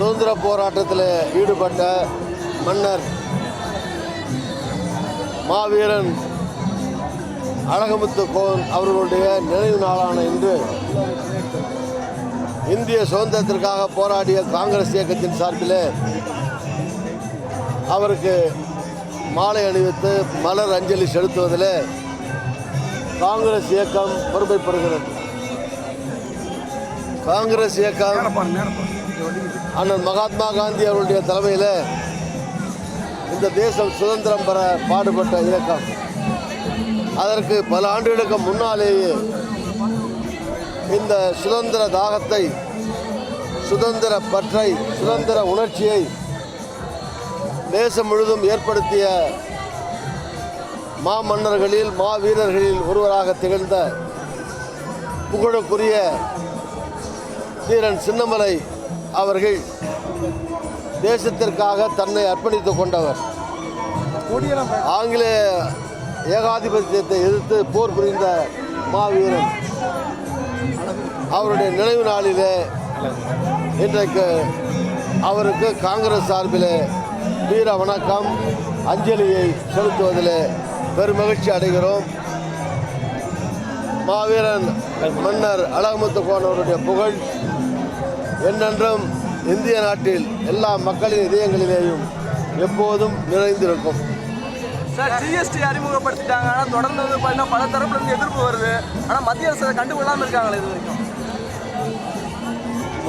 சுதந்திர போராட்டத்தில் ஈடுபட்ட மன்னர் மாவீரன் அழகமுத்து கோன் அவர்களுடைய நினைவு நாளான இன்று இந்திய சுதந்திரத்திற்காக போராடிய காங்கிரஸ் இயக்கத்தின் சார்பில் அவருக்கு மாலை அணிவித்து மலர் அஞ்சலி செலுத்துவதில் காங்கிரஸ் இயக்கம் பெருமைப்படுகிறது காங்கிரஸ் இயக்கம் அண்ணன் மகாத்மா காந்தி அவருடைய தலைமையில் இந்த தேசம் சுதந்திரம் பெற பாடுபட்ட இயக்கம் அதற்கு பல ஆண்டுகளுக்கு முன்னாலேயே இந்த சுதந்திர தாகத்தை சுதந்திர பற்றை சுதந்திர உணர்ச்சியை தேசம் முழுதும் ஏற்படுத்திய மாமன்னர்களில் மாவீரர்களில் ஒருவராக திகழ்ந்த புகழுக்குரிய தீரன் சின்னமலை அவர்கள் தேசத்திற்காக தன்னை அர்ப்பணித்துக் கொண்டவர். ஆங்கிலேய ஏகாதிபத்தியத்தை எதிர்த்து போர் புரிந்த மாவீரன் அவருடைய நினைவு நாளிலே இன்றைக்கு அவருக்கு காங்கிரஸ் சார்பிலே வீர வணக்கம் அஞ்சலியை செலுத்துவதில் பெருமகிழ்ச்சி அடைகிறோம். மாவீரன் மன்னர் அழகமுத்து கோனவருடைய புகழ் என்னென்றும் இந்திய நாட்டில் எல்லா மக்களின் இதயங்களிலேயும் எப்போதும் நிறைந்திருக்கும். சார் ஜிஎஸ்டி அறிமுகப்படுத்திட்டாங்க. ஆனால் தொடர்ந்து வந்து பார்த்தீங்கன்னா பல தரப்புல இருந்து எதிர்ப்பு வருது. ஆனால் மத்திய அரசு அதை கண்டுகொள்ளாமல் இருக்காங்களே இது வரைக்கும்?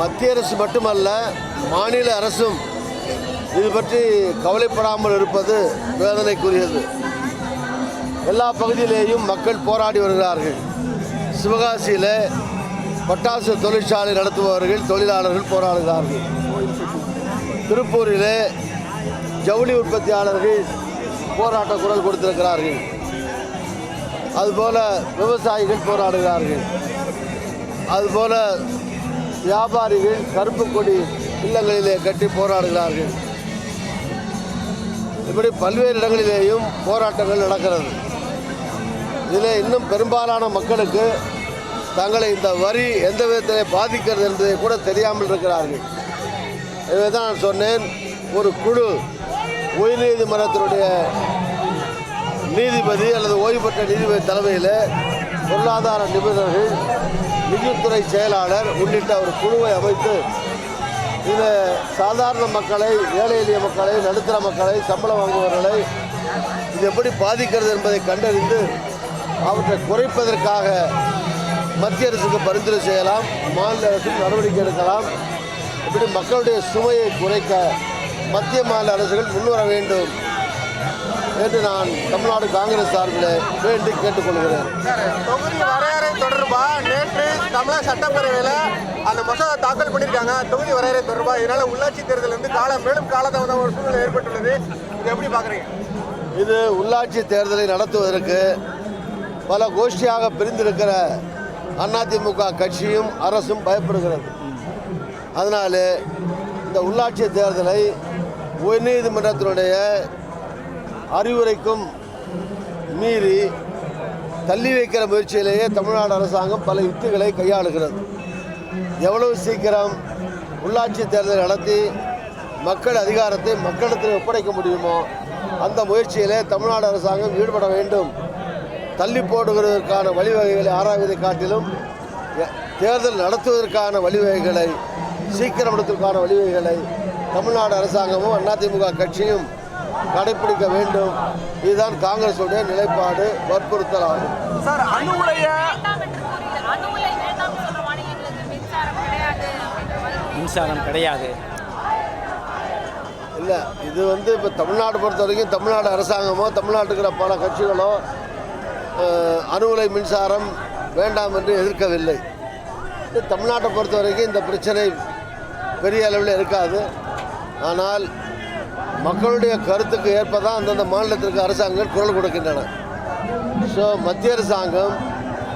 மத்திய அரசு மட்டுமல்ல மாநில அரசும் இது பற்றி கவலைப்படாமல் இருப்பது வேதனைக்குரியது. எல்லா பகுதியிலேயும் மக்கள் போராடி வருகிறார்கள். சிவகாசியில் பட்டாசு தொழிற்சாலை நடத்துபவர்கள் தொழிலாளர்கள் போராடுகிறார்கள் திருப்பூரிலே ஜவுளி உற்பத்தியாளர்கள் போராட்ட குரல் கொடுத்திருக்கிறார்கள். அதுபோல விவசாயிகள் போராடுகிறார்கள். அதுபோல வியாபாரிகள் கருப்பு கொடி இல்லங்களிலே கட்டி போராடுகிறார்கள். இப்படி பல்வேறு இடங்களிலேயும் போராட்டங்கள் நடக்கிறது. இதில் இன்னும் பெரும்பாலான மக்களுக்கு தங்களை இந்த வரி எந்த விதத்தில் பாதிக்கிறது என்பதை கூட தெரியாமல் இருக்கிறார்கள். எனவே தான் நான் சொன்னேன். ஒரு குழு உயர்நீதிமன்றத்தினுடைய நீதிபதி அல்லது ஓய்வு பெற்ற நீதிபதி தலைமையில் பொருளாதார நிபுணர்கள் நிதித்துறை செயலாளர் உள்ளிட்ட ஒரு குழுவை அமைத்து இது சாதாரண மக்களை ஏழை எளிய மக்களை நடுத்தர மக்களை சம்பளம் வாங்குபவர்களை இது எப்படி பாதிக்கிறது என்பதை கண்டறிந்து அவற்றை குறைப்பதற்காக மத்திய அரசுக்கு பரிந்துரை செய்யலாம் மாநில அரசுக்கு நடவடிக்கை எடுக்கலாம். இப்படி மக்களுடைய சுமையை குறைக்க மத்திய மாநில அரசுகள் முன்வர வேண்டும் என்று நான் தமிழ்நாடு காங்கிரஸ் சார்பில் வேண்டி கேட்டுக்கொள்கிறேன். தொகுதி வரையறை தொடர்பா? நேற்று தமிழக சட்டப்பேரவையில் அந்த மசோதா தாக்கல் பண்ணியிருக்காங்க. தொகுதி வரையறை தொடர்பா? இதனால உள்ளாட்சி தேர்தல் வந்து காலம் மேலும் காலதாமதம் ஒரு சூழ்நிலை ஏற்பட்டுள்ளது. இது எப்படி பார்க்குறீங்க? இது உள்ளாட்சி தேர்தலை நடத்துவதற்கு பல கோஷ்டியாக பிரிந்திருக்கிற அதிமுக கட்சியும் அரசும் பயப்படுகிறது. அதனால் இந்த உள்ளாட்சி தேர்தலை உயர்நீதிமன்றத்தினுடைய அறிவுரைக்கும் மீறி தள்ளி வைக்கிற முயற்சியிலேயே தமிழ்நாடு அரசாங்கம் பல யுக்திகளை கையாளுகிறது. எவ்வளவு சீக்கிரம் உள்ளாட்சி தேர்தல் நடத்தி மக்கள் அதிகாரத்தை மக்களிடத்தில் ஒப்படைக்க முடியுமோ அந்த முயற்சியிலே தமிழ்நாடு அரசாங்கம் ஈடுபட வேண்டும். தள்ளி போடுவதற்கான வழிவகைகளை ஆராய்வதை காட்டிலும் தேர்தல் நடத்துவதற்கான வழிவகைகளை சீக்கிரம் நடத்துவதற்கான வழிவகைகளை தமிழ்நாடு அரசாங்கமும் அதிமுக கட்சியும் கடைபிடிக்க வேண்டும். இதுதான் காங்கிரஸுடைய நிலைப்பாடு வற்புறுத்தல் ஆகும். சார் மின்சாரம் கிடையாது இல்லை இது வந்து இப்போ தமிழ்நாடு பொறுத்த வரைக்கும் தமிழ்நாடு அரசாங்கமோ தமிழ்நாட்டுக்கு இருக்கிற பல கட்சிகளோ அஹ், அணு உலை மின்சாரம் வேண்டாம் என்று எதிர்க்கவில்லை. இது தமிழ்நாட்டை பொறுத்த வரைக்கும் இந்த பிரச்சனை பெரிய அளவில் இருக்காது. ஆனால் மக்களுடைய கருத்துக்கு ஏற்ப தான் அந்தந்த மாநிலத்திற்கு அரசாங்கங்கள் குரல் கொடுக்கின்றன. ஸோ மத்திய அரசாங்கம்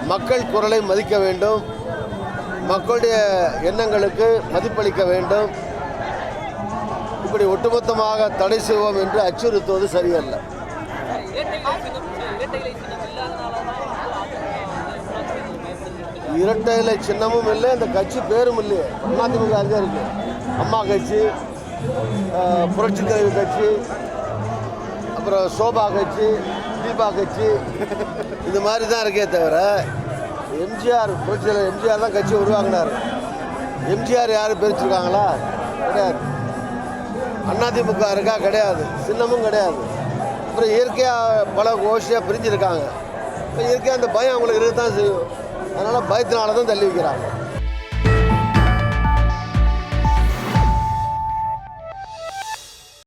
மக்கள் குரலை மதிக்க வேண்டும். மக்களுடைய எண்ணங்களுக்கு மதிப்பளிக்க வேண்டும். இப்படி ஒட்டுமொத்தமாக தடை செய்வோம் என்று அச்சுறுத்துவது சரியல்ல. இரட்டை இலை சின்னமும் இல்லை இந்த கட்சி பேரும் இல்லையே. அதிமுக அங்கே இருக்கு. அம்மா கட்சி புரட்சி தலைவர் கட்சி அப்புறம் சோபா கட்சி தீபா கட்சி. இந்த மாதிரி தான் இருக்கே தவிர எம்ஜிஆர் புரட்சி தலைவர் எம்ஜிஆர் தான் கட்சி உருவாங்கினார் எம்ஜிஆர் யாரும் பிரிச்சிருக்காங்களா? கிடையாது. அதிமுக இருக்கா? கிடையாது. சின்னமும் கிடையாது. அப்புறம் இயற்கையாக பல கோஷியாக பிரிஞ்சிருக்காங்க. இப்போ இயற்கையாக அந்த பயம் அவங்களுக்கு இருக்க தான் செய்யும். அதனால் பயத்தினால தான் தள்ளி வைக்கிறாங்க.